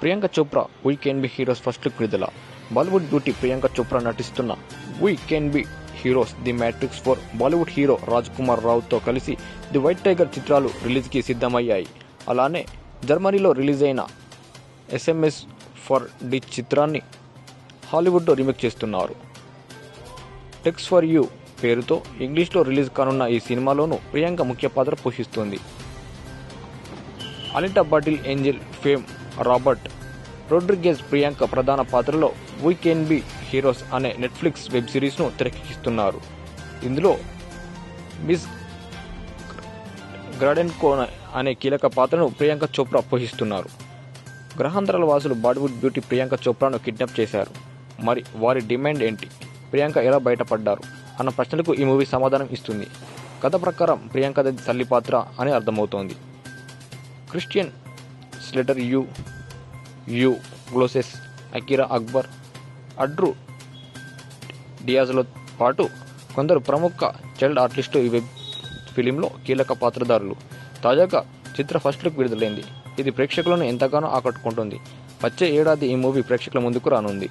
Priyanka Chopra we can be heroes first look విడుదల. Bollywood beauty Priyanka Chopra నటిస్తున్న we can be heroes the matrix four Bollywood hero Raj Kumar రావుతో కలిసి the white tiger చిత్రాలు రిలీజ్కి సిద్ధమయ్యాయి. అలానే జర్మనీలో release అయిన SMS for D చిత్రాన్ని హాలీవుడ్లో రీమేక్ చేస్తున్నారు. టెక్స్ ఫర్ యూ పేరుతో ఇంగ్లీష్లో రిలీజ్ కానున్న ఈ సినిమాలోనూ ప్రియాంక ముఖ్య పాత్ర పోషిస్తుంది. Alita battle angel fame Robert Rodriguez Priyanka ప్రధాన పాత్రలో వీ కెన్ బి హీరోస్ అనే నెట్ఫ్లిక్స్ వెబ్ సిరీస్ను తెరకెక్కిస్తున్నారు. ఇందులో మిస్ గ్రాడెన్కో అనే కీలక పాత్రను ప్రియాంక చోప్రా పోషిస్తున్నారు. గ్రహాంతరాల వాసులు బాలీవుడ్ బ్యూటీ ప్రియాంక చోప్రాను కిడ్నాప్ చేశారు. మరి వారి డిమాండ్ ఏంటి? ప్రియాంక ఎలా బయటపడ్డారు? అన్న ప్రశ్నలకు ఈ మూవీ సమాధానం ఇస్తుంది. కథ ప్రకారం ప్రియాంక తల్లి పాత్ర అని అర్థమవుతోంది. క్రిస్టియన్ ఫస్ట్ లెటర్ యు యు గ్లోసెస్ అకిరా అక్బర్ అడ్రు డియాజ్లో పాటు కొందరు ప్రముఖ చైల్డ్ ఆర్టిస్టు ఈ వెబ్ ఫిలింలో కీలక పాత్రదారులు. తాజాగా చిత్ర ఫస్ట్ లుక్ విడుదలైంది. ఇది ప్రేక్షకులను ఎంతగానో ఆకట్టుకుంటుంది. వచ్చే ఏడాది ఈ మూవీ ప్రేక్షకుల ముందుకు రానుంది.